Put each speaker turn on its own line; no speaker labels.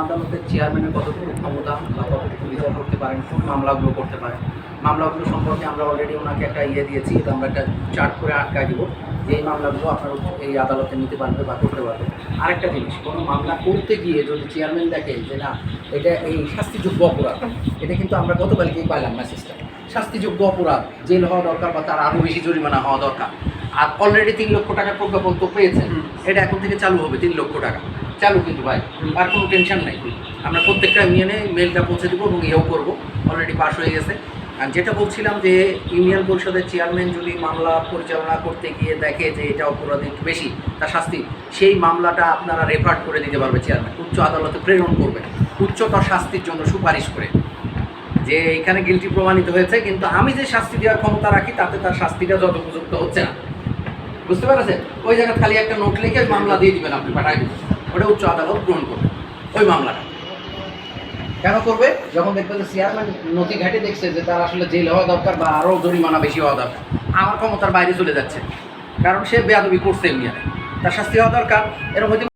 আদালতের চেয়ারম্যানের কতটুকু ক্ষমতা বা কতটুকু বিচার করতে পারেন, কোন মামলাগুলো করতে পারেন। মামলাগুলো সম্পর্কে আমরা অলরেডি ওনাকে একটা ইয়ে দিয়েছি, এটা আমরা একটা চার্ট করে আটকায় দিব, যে এই মামলাগুলো আপনার এই আদালতে নিতে পারবে বা করতে পারবে। আরেকটা জিনিস, কোনো মামলা করতে গিয়ে যদি চেয়ারম্যান দেখে যে না, এটা এই শাস্তিযোগ্য অপরাধ, এটা কিন্তু আমরা গতকালকেই পাইলাম মেসেজটা শাস্তিযোগ্য অপরাধ, জেল হওয়া দরকার বা তার আরও বেশি জরিমানা হওয়া দরকার। অলরেডি তিন লক্ষ টাকার প্রজ্ঞাপন তো পেয়েছেন। এটা এখন থেকে চালু হবে তিন লক্ষ টাকা। চালু কিন্তু ভাই আর কোনো টেনশন নাই। আমরা প্রত্যেকটা ইউনিয়নে মেলটা পৌঁছে দেবো এবং ইয়েও করব। অলরেডি পাস হয়ে গেছে। আর যেটা বলছিলাম যে ইউনিয়ন পরিষদের চেয়ারম্যান যদি মামলা পরিচালনা করতে গিয়ে দেখে যে এটা অপরাধ একটু বেশি তার শাস্তি সেই মামলাটা আপনারা রেফার করে দিতে পারবে চেয়ারম্যান উচ্চ আদালতে প্রেরণ করবে। উচ্চতর শাস্তির জন্য সুপারিশ করে। যে এখানে গিলটি প্রমাণিত হয়েছে কিন্তু আমি যে শাস্তি দেওয়ার ক্ষমতা রাখি তাতে তার শাস্তিটা যত উপযুক্ত হচ্ছে না। বুঝতে পারছেন? ওই জায়গায় খালি একটা নোট লিখে মামলা দিয়ে দিবেন আপনি পাঠাই দিবেন। ওটা উচ্চ আদালত গ্রহণ করবে, ওই মামলাটা। কেন করবে? যখন দেখবে যে চেয়ারম্যান নথি ঘাটে দেখছে যে তার আসলে জেল হওয়া দরকার বা আরও জরিমানা বেশি হওয়া দরকার, আমার ক্ষমতার বাইরে চলে যাচ্ছে। কারণ সে বেয়াদবি করছে এমনি তার শাস্তি হওয়া দরকার, এরকম